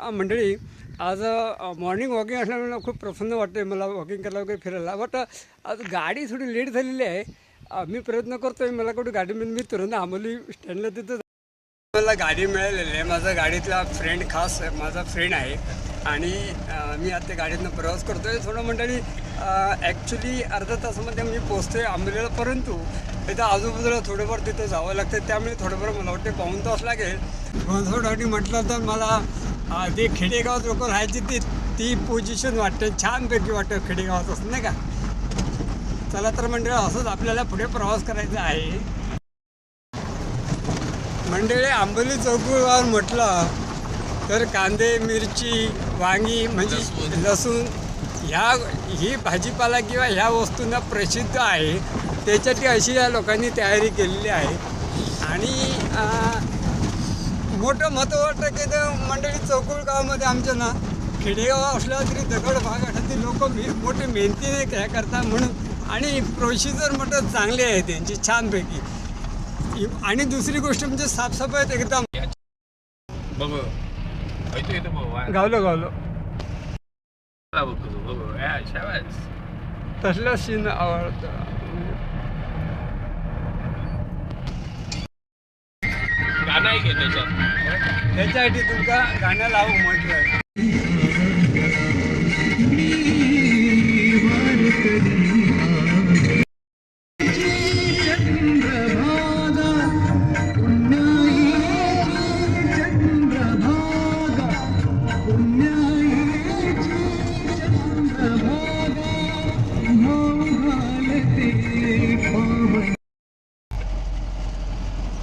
मंडळी आज morning walking असल्यामुळे खूप प्रसन्न वाटते मला वॉकिंग करायला वगैरे फिरायला. बट आज गाडी थोडी लेट झालेली आहे. मी प्रयत्न करतो आहे मला कुठे गाडी मिळून मी तुरंत आंबोली स्टँडला तिथं मला गाडी मिळालेली आहे. माझा गाडीतला फ्रेंड खास माझा फ्रेंड आहे. आणि मी आता गाडीतनं प्रवास करतो आहे थोडं मंडळी ॲक्च्युली अर्धा तासामध्ये मी पोचतो आहे आंबोलीला परंतु इथं आजूबाजूला थोडंफार तिथं जावं लागतं त्यामुळे थोडंफार मला वाटते पाऊन तास लागेल. घोणसोडसाठी म्हटलं तर मला अ, ते खेडेगावात लोक राहायची ती ती पोझिशन वाटते. छानपैकी वाटतं खेडेगावात असं नाही का? चला तर मंडळी असंच आपल्याला पुढे प्रवास करायचा आहे. मंडळी आंबोली चौकीवर म्हटलं तर कांदे मिरची वांगी म्हणजे लसूण. ह्या ही भाजीपाला किंवा ह्या वस्तूंना प्रसिद्ध आहे. त्याच्यासाठी अशी या लोकांनी तयारी केलेली आहे. आणि मोठं महत्त्व वाटतं की ते मंडळी चौकुळ गावामध्ये आमच्या ना खेडेगाव असला तरी दगड भागासाठी लोक मोठे मेहनतीने काय करतात म्हणून आणि प्रोसिजर म्हटलं चांगली आहे त्यांची छानपैकी. आणि दुसरी गोष्ट म्हणजे साफसफाईत एकदम. बघू. गावलो गावलो. तसलं सीन आवडतं. नाही घेत त्याच्यात. त्याच्यासाठी तुमका गाणं लावू म्हटलं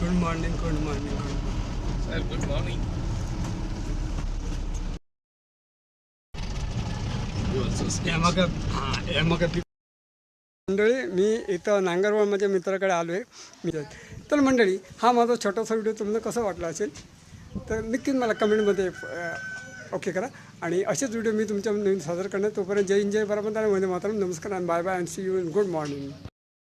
good morning good morning good morning. Sir good morning हां मंडळी मी इथं नांगरवाड माझ्या मित्राकडे आलो आहे मी तर मंडळी हा माझा छोटासा व्हिडिओ तुम्हाला कसा वाटला असेल? तर नक्कीच मला कमेंटमध्ये ओके करा. आणि असेच व्हिडिओ मी तुमच्या नवीन सादर करणार. तोपर्यंत जय हिंद जय परमंत आणि वंदे मातरम. नमस्कार आणि bye bye and see you in good morning